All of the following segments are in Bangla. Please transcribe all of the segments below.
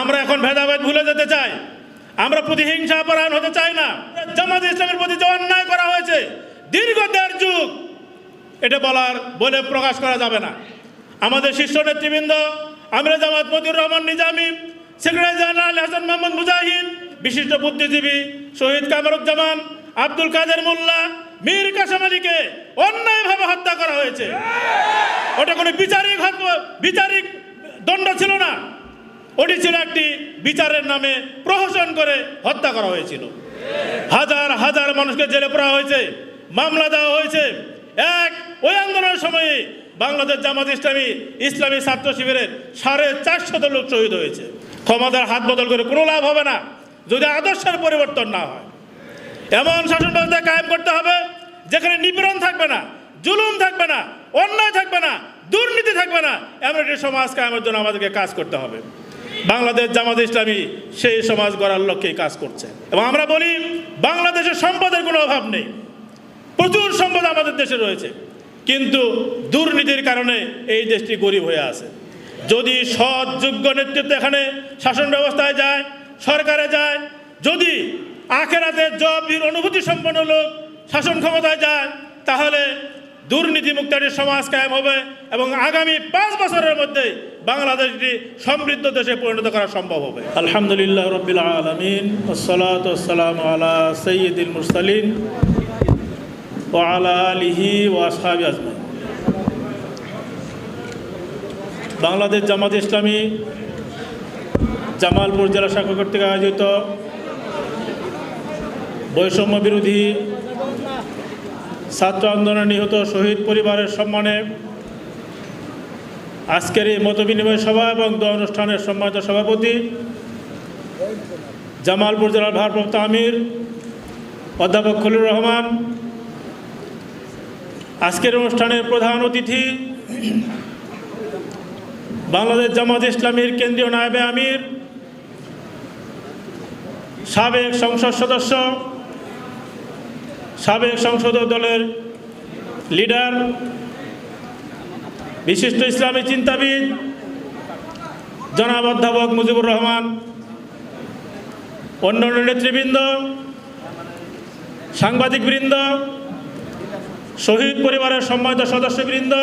আমরা এখন ভেদাভেদ ভুলে যেতে চাই। আমরা প্রতিহিংসা পরায়ণ হতে চাই না। জামাত ইসলামের প্রতি যে অন্যায় করা হয়েছে, দীর্ঘ দেড় যুগ এটা বলার বলে প্রকাশ করা যাবে না। আমাদের শীর্ষ নেতৃবৃন্দ আমরা জামাত মতিউর রহমান নিজামী, সেক্রেটারি জেনারেল হাসান মোহাম্মদ মুজাহিদ, বিশিষ্ট বুদ্ধিজীবী শহীদ কামরুজ্জামান, আব্দুল কাদের মোল্লা, মীর কাসেম আলীকে অন্যায়ভাবে হত্যা করা হয়েছে। ওটা কোনো বিচারিক বিচারিক দণ্ড ছিল না। ছিল একটি বিচারের নামে প্রহসন করে হত্যা করা হয়েছিল। হাজার হাজার মানুষকে জেলে পড়া হয়েছে, মামলা দেওয়া হয়েছে। এক ওই আন্দোলনের সময়ে বাংলাদেশ জামাত ইসলামী ইসলামী ছাত্র শিবিরের সাড়ে চারশত লোক শহীদ হয়েছে। ক্ষমতার হাত বদল করে কোনো লাভ হবে না, যদি আদর্শের পরিবর্তন না হয়। এমন শাসন ব্যবস্থা কায়েম করতে হবে, যেখানে নিপীড়ন থাকবে না, জুলুম থাকবে না, অন্যায় থাকবে না, দুর্নীতি থাকবে না এমন একটি সমাজ কায়েমের জন্য আমাদেরকে কাজ করতে হবে। বাংলাদেশ জামাত ইসলামী সেই সমাজ গড়ার লক্ষ্যেই কাজ করছে। এবং আমরা বলি, বাংলাদেশের সম্পদের কোনো অভাব নেই। প্রচুর সম্পদ আমাদের দেশে রয়েছে। কিন্তু দুর্নীতির কারণে এই দেশটি গরিব হয়ে আছে। যদি সৎ, যোগ্য নেতৃত্ব এখানে শাসন ব্যবস্থায় যায়, সরকারে যায়, যদি আখেরাতে জবির অনুভূতি সম্পন্ন লোক শাসন ক্ষমতায় যায়, তাহলে দুর্নীতিমুক্ত একটি সমাজ কায়েম হবে এবং আগামী পাঁচ বছরের মধ্যে বাংলাদেশ একটি সমৃদ্ধ দেশে পরিণত করা সম্ভব হবে। আলহামদুলিল্লাহ রবিল আলমিন ওসলাতাম আলা সৈয়দুল মুরসালিন ও আলা আলিহি ও আসহাবি আজমাই বাংলাদেশ জামাত ইসলামী জামালপুর জেলা শাখা কর্তৃক আয়োজিত বৈষম্য বিরোধী ছাত্র আন্দোলনে নিহত শহীদ পরিবারের সম্মানে আজকের এই মতবিনিময় সভা এবং দোয়া অনুষ্ঠানের সম্মানিত সভাপতি জামালপুর জেলার ভারপ্রাপ্ত আমির, অধ্যাপক খলিল রহমান, আজকের অনুষ্ঠানের প্রধান অতিথি বাংলাদেশ জামাত ইসলামীর কেন্দ্রীয় নায়েবে আমির, সাবেক সংসদ সদস্য সাবেক সংসদ দলের লিডার, বিশিষ্ট ইসলামী চিন্তাবিদ, জনাব অধ্যাপক মুজিবুর রহমান, অন্যান্য নেতৃবৃন্দ, সাংবাদিকবৃন্দ, শহীদ পরিবারের সম্মানিত সদস্যবৃন্দ,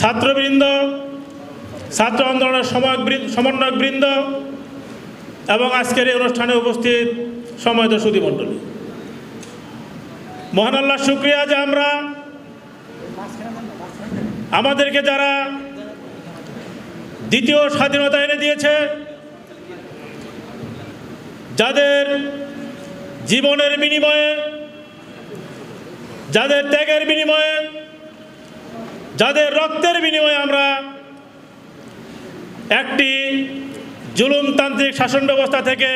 ছাত্রবৃন্দ, ছাত্র আন্দোলনের সমন্বয়কবৃন্দ এবং আজকের এই অনুষ্ঠানে উপস্থিত সময়ত সুদীমণ্ডলী মহান আল্লাহ, শুক্রিয়া যে আমরা আমাদেরকে যারা দ্বিতীয় স্বাধীনতা এনে দিয়েছে, যাদের জীবনের বিনিময়ে, যাদের ত্যাগের বিনিময়ে, যাদের রক্তের বিনিময়ে আমরা একটি জুলুমতান্ত্রিক শাসন ব্যবস্থা থেকে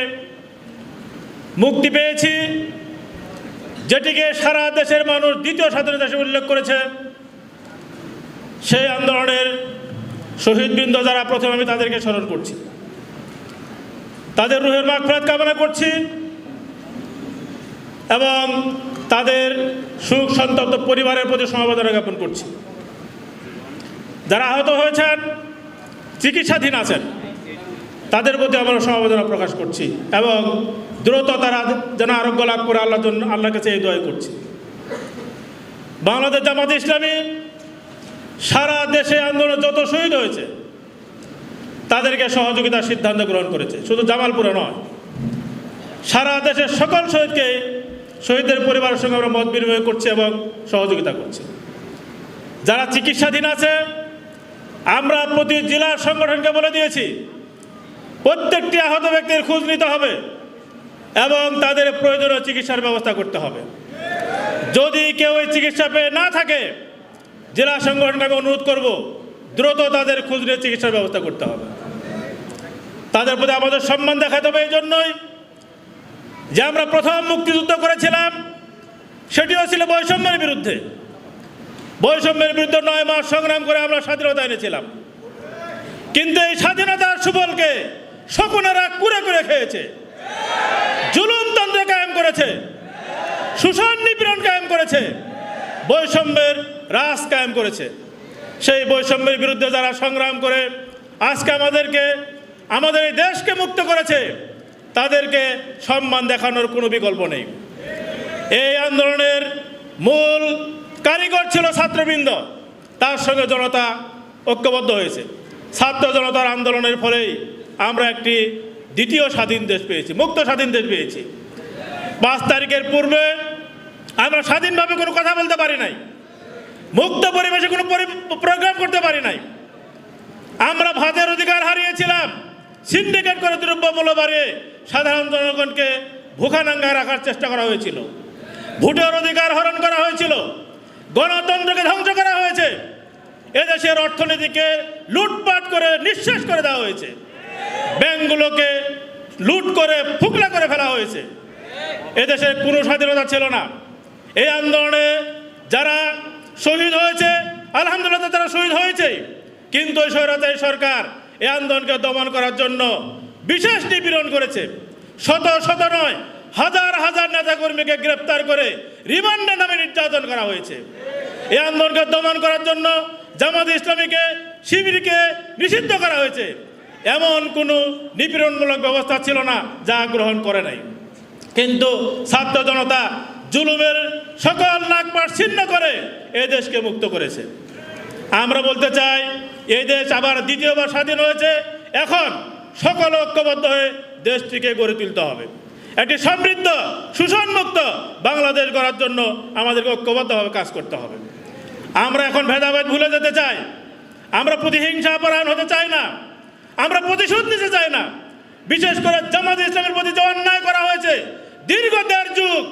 মুক্তি পেয়েছি। যেটিকে সারা দেশের মানুষ দ্বিতীয় স্বাধীনতা হিসেবে উল্লেখ করেছে, সেই আন্দোলনের শহীদবৃন্দ যারা প্রথমে, আমি তাদেরকে স্মরণ করছি। তাদের রুহের মাগফিরাত কামনা করছি এবং তাদের সুখ সন্তপ্ত পরিবারের প্রতি সমবেদনা জ্ঞাপন করছি। যারা আহত হয়েছেন, চিকিৎসাধীন আছেন, তাদের প্রতি আমরা সমবেদনা প্রকাশ করছি এবং দ্রুত তারা যেন আরোগ্য লাভ করে আল্লাহর জন্য, আল্লাহর কাছে এই দোয়াই করছে। বাংলাদেশ জামাত ইসলামী সারা দেশে আন্দোলন যত শহীদ হয়েছে, তাদেরকে সহযোগিতার সিদ্ধান্ত গ্রহণ করেছে। শুধু জামালপুরে নয়, সারা দেশের সকল শহীদকে, শহীদদের পরিবারের সঙ্গে আমরা মত বিনিময় করছি এবং সহযোগিতা করছি। যারা চিকিৎসাধীন আছে, আমরা প্রতি জেলার সংগঠনকে বলে দিয়েছি, প্রত্যেকটি আহত ব্যক্তির খোঁজ নিতে হবে। এবং তাদের প্রয়োজনীয় চিকিৎসার ব্যবস্থা করতে হবে। যদি কেউ এই চিকিৎসা পেয়ে না থাকে, জেলা সংগঠনকে আমি অনুরোধ করব, দ্রুত তাদের নিয়ে চিকিৎসার ব্যবস্থা করতে হবে। তাদের প্রতি আমাদের সম্মান দেখাতে হবে এই জন্যই যে আমরা প্রথম মুক্তিযুদ্ধ করেছিলাম, সেটিও ছিল বৈষম্যের বিরুদ্ধে। বৈষম্যের বিরুদ্ধে নয় মাস সংগ্রাম করে আমরা স্বাধীনতা এনেছিলাম। কিন্তু এই স্বাধীনতার সুফলকে শকুনেরা কুড়ে করে খেয়েছে। জুলুমতন্ত্র কায়েম করেছে। শোষণ নিপীড়ন কায়েম করেছে। বৈষম্যের রাস কায়েম করেছে। সেই বৈষম্যের বিরুদ্ধে যারা সংগ্রাম করে, আজকে আমাদেরকে, আমাদের এই দেশকে মুক্ত করেছে, তাদেরকে সম্মান দেখানোর কোনো বিকল্প নেই। এই আন্দোলনের মূল কারিগর ছিল ছাত্রবৃন্দ। তার সঙ্গে জনতা ঐক্যবদ্ধ হয়েছে। ছাত্র জনতার আন্দোলনের ফলেই আমরা একটি দ্বিতীয় স্বাধীন দেশ পেয়েছি, মুক্ত স্বাধীন দেশ পেয়েছি। পাঁচ তারিখের পূর্বে আমরা স্বাধীনভাবে কোনো কথা বলতে পারি নাই। মুক্ত পরিবেশে কোনো প্রোগ্রাম করতে পারি নাই। আমরা ভাতের অধিকার হারিয়েছিলাম। সিন্ডিকেট করে দ্রব্যমূল্য বাড়িয়ে সাধারণ জনগণকে ভুখানাঙ্গায় রাখার চেষ্টা করা হয়েছিল। ভোটের অধিকার হরণ করা হয়েছিল। গণতন্ত্রকে ধ্বংস করা হয়েছে। এদেশের অর্থনীতিকে লুটপাট করে নিঃশেষ করে দেওয়া হয়েছে। ব্যাংকগুলোকে লুট করে, ফুকলা করে ফেলা হয়েছে। এদেশে কোনো স্বাধীনতা ছিল না। এই আন্দোলনে যারা শহীদ হয়েছে, আলহামদুলিল্লাহ তারা শহীদ হয়েছে। কিন্তু এই স্বৈরাচারী সরকার এই আন্দোলনকে দমন করার জন্য বিশেষ নিপীড়ন করেছে। শত শত নয়, হাজার হাজার নেতাকর্মীকে গ্রেপ্তার করে রিমান্ডে নামে নির্যাতন করা হয়েছে। এই আন্দোলনকে দমন করার জন্য জামাত ইসলামীকে, শিবিরকে নিষিদ্ধ করা হয়েছে। এমন কোনো নিপীড়নমূলক ব্যবস্থা ছিল না যা গ্রহণ করে নাই। কিন্তু ছাত্র জনতা জুলুমের সকল নাকপাট ছিন্ন করে এই দেশকে মুক্ত করেছে। আমরা বলতে চাই এই দেশ আবার দ্বিতীয়বার স্বাধীন হয়েছে। এখন সকল ঐক্যবদ্ধ হয়ে দেশটিকে গড়ে তুলতে হবে। একটি সমৃদ্ধ শোষণমুক্ত বাংলাদেশ গড়ার জন্য আমাদেরকে ঐক্যবদ্ধভাবে কাজ করতে হবে। আমরা এখন ভেদাভেদ ভুলে যেতে চাই। আমরা প্রতিহিংসা পরায়ণ হতে চাই না। আমরা প্রতিশোধ নিতে চাই না। বিশেষ করে জামাত ইসলামের প্রতি যে অন্যায় করা হয়েছে দীর্ঘ দেড় যুগ,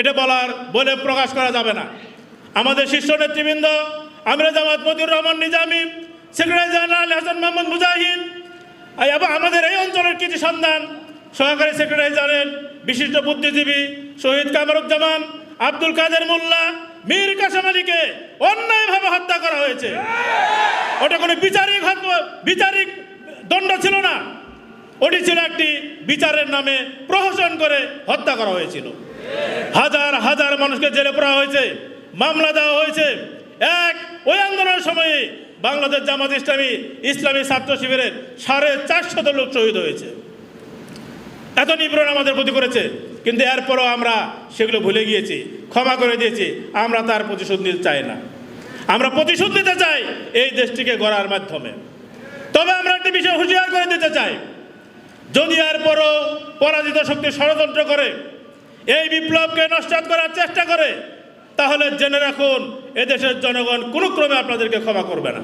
এটা বলার বলে প্রকাশ করা যাবে না। আমাদের শীর্ষ নেতৃবৃন্দ, আমরা জামাত মতিউর রহমান নিজামী, সেক্রেটারি জেনারেল হাসান মোহাম্মদ মুজাহিদ এবং আমাদের এই অঞ্চলের কিছু সন্ধান সহকারী সেক্রেটারি জেনারেল, বিশিষ্ট বুদ্ধিজীবী শহীদ কামরুজ্জামান, আব্দুল কাদের মোল্লা, মীর কাসেম আলীকে অন্যায়ভাবে হত্যা করা হয়েছে। ওটা কোনো বিচারিক বিচারিক দণ্ড ছিল না। ওটি ছিল একটি বিচারের নামে প্রহসন করে হত্যা করা হয়েছিল। হাজার হাজার মানুষকে জেলে পড়া হয়েছে, মামলা দেওয়া হয়েছে। এক ওই আন্দোলনের সময়ে বাংলাদেশ জামাত ইসলামী ইসলামী ছাত্র শিবিরের সাড়ে চারশত লোক শহীদ হয়েছে। এত নিপীড়ন আমাদের প্রতি করেছে, কিন্তু এরপরও আমরা সেগুলো ভুলে গিয়েছি, ক্ষমা করে দিয়েছি, আমরা তার প্রতিশোধ নিতে চাই না। আমরা প্রতিশোধ নিতে চাই এই দেশটিকে গড়ার মাধ্যমে। তবে আমরা বিষয় হুঁশিয়ার করে দিতে চাই। যদি এরপরও পরাজিত শক্তি ষড়যন্ত্র করে, এই বিপ্লবকে নষ্ট করার চেষ্টা করে, তাহলে জেনে রাখুন, এদেশের জনগণ কোনো ক্রমে আপনাদেরকে ক্ষমা করবে না।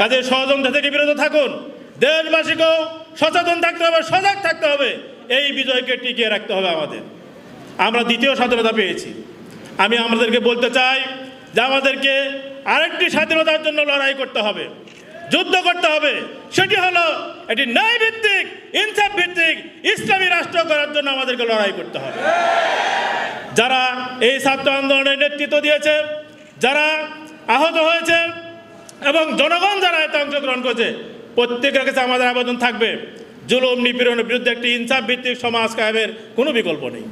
কাজে ষড়যন্ত্র থেকে বিরত থাকুন, দেশবাসীকেও সচেতন থাকতে হবে, সজাগ থাকতে হবে, এই বিজয়কে টিকিয়ে রাখতে হবে আমাদের। আমরা দ্বিতীয় স্বাধীনতা পেয়েছি। আমি আমাদেরকে বলতে চাই যে আমাদেরকে আরেকটি স্বাধীনতার জন্য লড়াই করতে হবে। যুদ্ধ করতে হবে। সেটি হলো এটি ন্যায় ভিত্তিক ইনসাফ ভিত্তিক ইসলামী রাষ্ট্র করার জন্য আমাদেরকে লড়াই করতে হবে। যারা এই ছাত্র আন্দোলনের নেতৃত্ব দিয়েছে, যারা আহত হয়েছে এবং জনগণ যারা এতে অংশগ্রহণ করেছে, প্রত্যেকের কাছে আমাদের আবেদন থাকবে, জুলুম নিপীড়নের বিরুদ্ধে একটি ইনসাফ ভিত্তিক সমাজ কায়েমের কোনো বিকল্প নেই।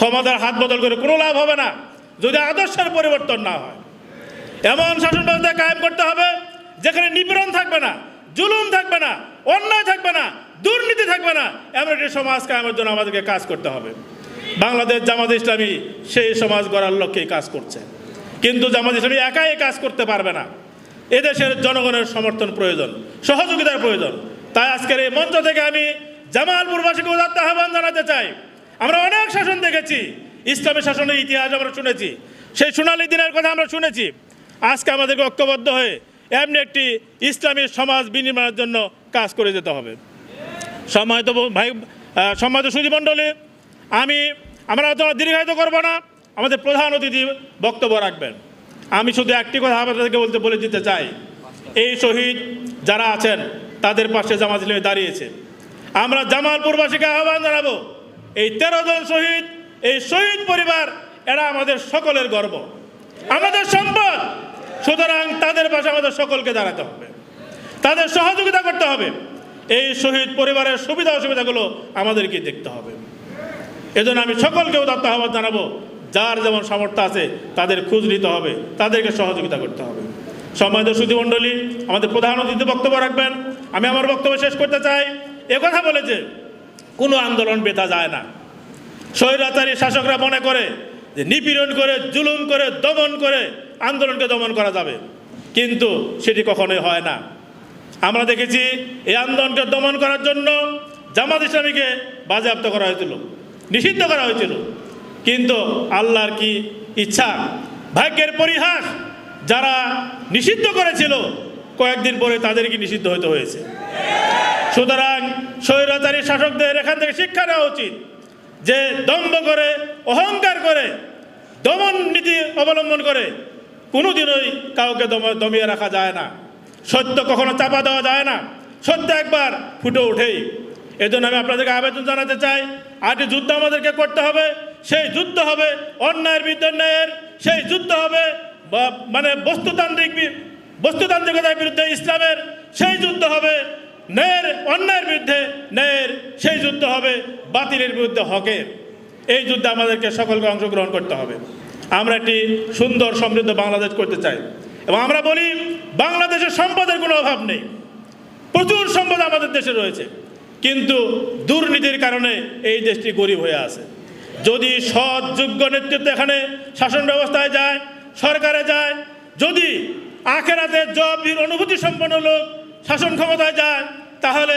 ক্ষমতার হাত বদল করে কোনো লাভ হবে না, যদি আদর্শের পরিবর্তন না হয়। এমন শাসন ব্যবস্থা কায়েম করতে হবে যেখানে নিপীড়ন থাকবে না, জুলুম থাকবে না, অন্যায় থাকবে না, দুর্নীতি থাকবে না, এমন একটি সমাজ কায়েমের জন্য আমাদেরকে কাজ করতে হবে। বাংলাদেশ জামাত ইসলামী সেই সমাজ গড়ার লক্ষ্যেই কাজ করছে। কিন্তু জামাত ইসলামী একাই কাজ করতে পারবে না। এদেশের জনগণের সমর্থন প্রয়োজন, সহযোগিতার প্রয়োজন। তাই আজকের এই মঞ্চ থেকে আমি জামালপুরবাসীকে উদাত্ত আহ্বান জানাতে চাই। আমরা অনেক শাসন দেখেছি, ইসলামী শাসনের ইতিহাস আমরা শুনেছি, সেই সোনালী দিনের কথা আমরা শুনেছি। আজকে আমাদেরকে ঐক্যবদ্ধ হয়ে এমনি একটি ইসলামী সমাজ বিনির্মাণের জন্য কাজ করে যেতে হবে। সম্মানিত ভাই সম্মানিত সুধীমণ্ডলী আমি, আমরা তোমার দীর্ঘায়িত করব না, আমাদের প্রধান অতিথি বক্তব্য রাখবেন। আমি শুধু একটি কথা আপনাদেরকে বলতে বলে দিতে চাই। এই শহীদ যারা আছেন, তাদের পাশে জামাত ইসলামী দাঁড়িয়েছে। আমরা জামালপুরবাসীকে আহ্বান জানাব, এই তেরো জন শহীদ, এই শহীদ পরিবার, এরা আমাদের সকলের গর্ব। আমাদের সম্পদ সুতরাং তাদের পাশে আমাদের সকলকে দাঁড়াতে হবে। তাদের সহযোগিতা করতে হবে। এই শহীদ পরিবারের সুবিধা অসুবিধাগুলো আমাদেরকে দেখতে হবে। এজন্য আমি সকলকে উদাত্ত আহ্বান জানাব, যার যেমন সামর্থ্য আছে, তাদের খোঁজ নিতে হবে, তাদেরকে সহযোগিতা করতে হবে। সম্মানিত সুধী মণ্ডলী, আমাদের প্রধান অতিথি বক্তব্য রাখবেন। আমি আমার বক্তব্য শেষ করতে চাই। একথা বলেছে কোনো আন্দোলন বেতা যায় না। স্বৈরাচারী শাসকরা মনে করে যে, নিপীড়ন করে, জুলুম করে, দমন করে আন্দোলনকে দমন করা যাবে। কিন্তু সেটি কখনোই হয় না। আমরা দেখেছি এই আন্দোলনকে দমন করার জন্য জামাত ইসলামীকে বাজেয়াপ্ত করা হয়েছিল, নিষিদ্ধ করা হয়েছিল। কিন্তু আল্লাহর কি ইচ্ছা, ভাগ্যের পরিহাস যারা নিষিদ্ধ করেছিল, কয়েকদিন পরে তাদেরকে নিষিদ্ধ হতে হয়েছে? সুতরাং স্বৈরাচারী শাসকদের এখান থেকে শিক্ষা নেওয়া উচিত যে দম্ভ করে, অহংকার করে, দমন নীতি অবলম্বন করে কোনোদিনই কাউকে দমিয়ে রাখা যায় না। সত্য কখনো চাপা দেওয়া যায় না। সত্য একবার ফুটে ওঠেই। এজন্য আমি আপনাদেরকে আবেদন জানাতে চাই, আজকে যুদ্ধ আমাদেরকে করতে হবে। সেই যুদ্ধ হবে অন্যায়ের বিরুদ্ধে ন্যায়ের সেই যুদ্ধ হবে মানে বস্তুতান্ত্রিক বস্তুতান্ত্রিকতার বিরুদ্ধে ইসলামের, সেই যুদ্ধ হবে ন্যায়ের, অন্যায়ের বিরুদ্ধে ন্যায়ের, সেই যুদ্ধ হবে বাতিলের বিরুদ্ধে হকের। এই যুদ্ধে আমাদেরকে সকলকে অংশগ্রহণ করতে হবে। আমরা একটি সুন্দর সমৃদ্ধ বাংলাদেশ করতে চাই। এবং আমরা বলি, বাংলাদেশের সম্পদের কোনো অভাব নেই। প্রচুর সম্পদ আমাদের দেশে রয়েছে। কিন্তু দুর্নীতির কারণে এই দেশটি গরিব হয়ে আছে। যদি সৎ, যোগ্য নেতৃত্ব এখানে শাসন ব্যবস্থায় যায়, সরকারে যায়, যদি আখেরাতে জবির অনুভূতি সম্পন্ন লোক শাসন ক্ষমতায় যায়, তাহলে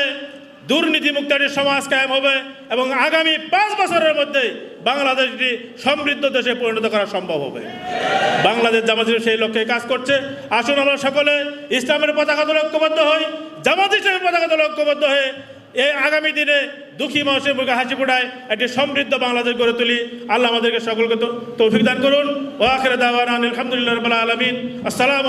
দুর্নীতিমুক্ত একটি সমাজ কায়েম হবে এবং আগামী পাঁচ বছরের মধ্যে বাংলাদেশটি সমৃদ্ধ দেশে পরিণত করা সম্ভব হবে। বাংলাদেশ জামাত সেই লক্ষ্যে কাজ করছে। আসুন আমরা সকলে ইসলামের পতাকাতে লক্ষ্যবদ্ধ হই, জামাত ইসলামের পতাকাতে লক্ষ্যবদ্ধ হয়ে এই আগামী দিনে দুঃখী মানুষের মুখে হাসি ফোটায় একটি সমৃদ্ধ বাংলাদেশ গড়ে তুলি। আল্লাহ আমাদেরকে সকলকে তৌফিক দান করুন। ও আখের দাওয়ান আলহামদুলিল্লাহ আলমিন। আসসালাম